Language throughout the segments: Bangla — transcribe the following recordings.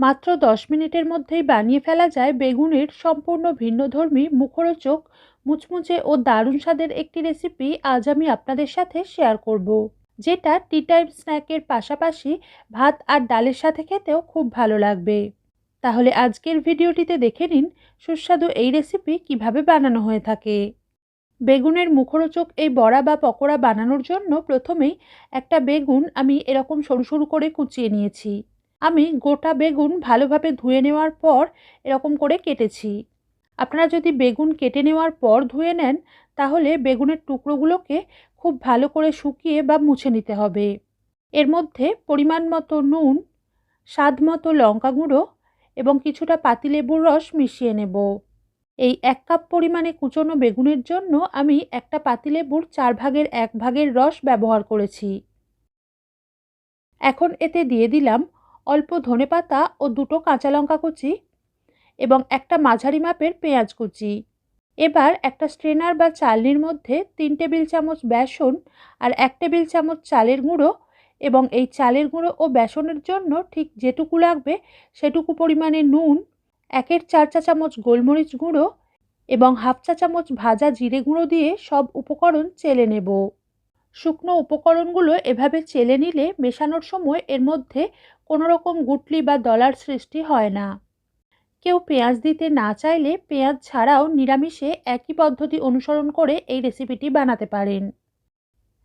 মাত্র দশ মিনিটের মধ্যেই বানিয়ে ফেলা যায় বেগুনের সম্পূর্ণ ভিন্নধর্মী মুখরোচক, মুচমুচে ও দারুণ স্বাদের একটি রেসিপি আজ আমি আপনাদের সাথে শেয়ার করব। যেটা টি টাইম স্ন্যাকের পাশাপাশি ভাত আর ডালের সাথে খেতেও খুব ভালো লাগবে তাহলে আজকের ভিডিওটিতে দেখে নিন সুস্বাদু এই রেসিপি কীভাবে বানানো হয়ে থাকে বেগুনের মুখরোচক এই বড়া বা পকোড়া বানানোর জন্য প্রথমেই একটা বেগুন আমি এরকম সরু সরু করে কুচিয়ে নিয়েছি আমি গোটা বেগুন ভালোভাবে ধুয়ে নেওয়ার পর এরকম করে কেটেছি। আপনারা যদি বেগুন কেটে নেওয়ার পর ধুয়ে নেন, তাহলে বেগুনের টুকরোগুলোকে খুব ভালো করে শুকিয়ে বা মুছে নিতে হবে। এর মধ্যে পরিমাণ মতো নুন, স্বাদ মতো লঙ্কা গুঁড়ো এবং কিছুটা পাতিলেবুর রস মিশিয়ে নেব। এই এক কাপ পরিমাণে কুচনো বেগুনের জন্য আমি একটা পাতিলেবুর চার ভাগের এক ভাগের রস ব্যবহার করেছি। এখন এতে দিয়ে দিলাম অল্প ধনেপাতা ও দুটো কাঁচা লঙ্কা কুচি এবং একটা মাঝারি মাপের পেঁয়াজ কুচি। এবার একটা স্ট্রেনার বা চালনির মধ্যে তিন টেবিল চামচ বেসন আর এক টেবিল চামচ চালের গুঁড়ো এবং এই চালের গুঁড়ো ও বেসনের জন্য ঠিক যেটুকু লাগবে সেটুকু পরিমাণে নুন, একের চার চা চামচ গোলমরিচ গুঁড়ো এবং হাফ চা চামচ ভাজা জিরে গুঁড়ো দিয়ে সব উপকরণ চেলে নেব। শুকনো উপকরণগুলো এভাবে চেলে নিলে মেশানোর সময় এর মধ্যে কোনো রকম গুটলি বা দলার সৃষ্টি হয় না। কেউ পেঁয়াজ দিতে না চাইলে পেঁয়াজ ছাড়াও নিরামিষে একই পদ্ধতি অনুসরণ করে এই রেসিপিটি বানাতে পারেন।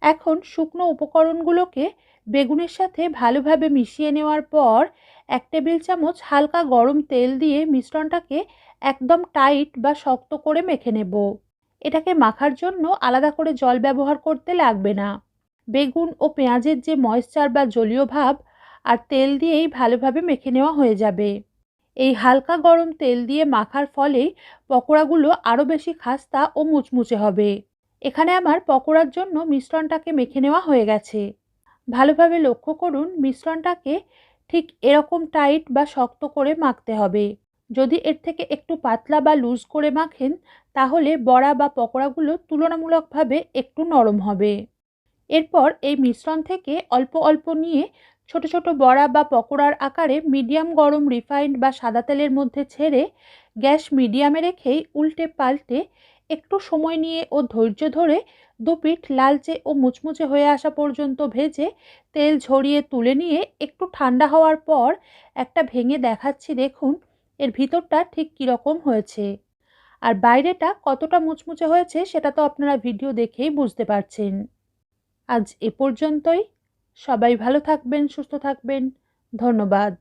এখন শুকনো উপকরণগুলোকে বেগুনের সাথে ভালোভাবে মিশিয়ে নেওয়ার পর এক টেবিল চামচ হালকা গরম তেল দিয়ে মিশ্রণটাকে একদম টাইট বা শক্ত করে মেখে নেব। এটাকে মাখার জন্য আলাদা করে জল ব্যবহার করতে লাগবে না। বেগুন ও পেঁয়াজের যে ময়েশ্চার বা জলীয় ভাব আর তেল দিয়েই ভালোভাবে মেখে নেওয়া হয়ে যাবে। এই হালকা গরম তেল দিয়ে মাখার ফলে পকোড়াগুলো আরও বেশি খাস্তা ও মুচমুচে হবে। এখানে আমার পকোড়ার জন্য মিশ্রণটাকে মেখে নেওয়া হয়ে গেছে। ভালোভাবে লক্ষ্য করুন মিশ্রণটাকে ঠিক এরকম টাইট বা শক্ত করে মাখতে হবে। যদি এর থেকে একটু পাতলা বা লুজ করে মাখেন, তাহলে বড়া বা পকোড়াগুলো তুলনামূলকভাবে একটু নরম হবে। এরপর এই মিশ্রণ থেকে অল্প অল্প নিয়ে ছোট ছোট বড়া বা পকোড়ার আকারে মিডিয়াম গরম রিফাইন্ড বা সাদা তেলের মধ্যে ছেড়ে গ্যাস মিডিয়ামে রেখেই উল্টে পাল্টে একটু সময় নিয়ে ও ধৈর্য ধরে দুপিঠ লালচে ও মুচমুচে হয়ে আসা পর্যন্ত ভেজে তেল ঝরিয়ে তুলে নিয়ে একটু ঠান্ডা হওয়ার পর একটা ভেঙে দেখাচ্ছি দেখুন। এর ভিতরটা ঠিক কীরকম হয়েছে? আর বাইরেটা কতটা মুচমুচে হয়েছে সেটা তো আপনারা ভিডিও দেখেই বুঝতে পারছেন। আজ এ পর্যন্তই। সবাই ভালো থাকবেন, সুস্থ থাকবেন। ধন্যবাদ।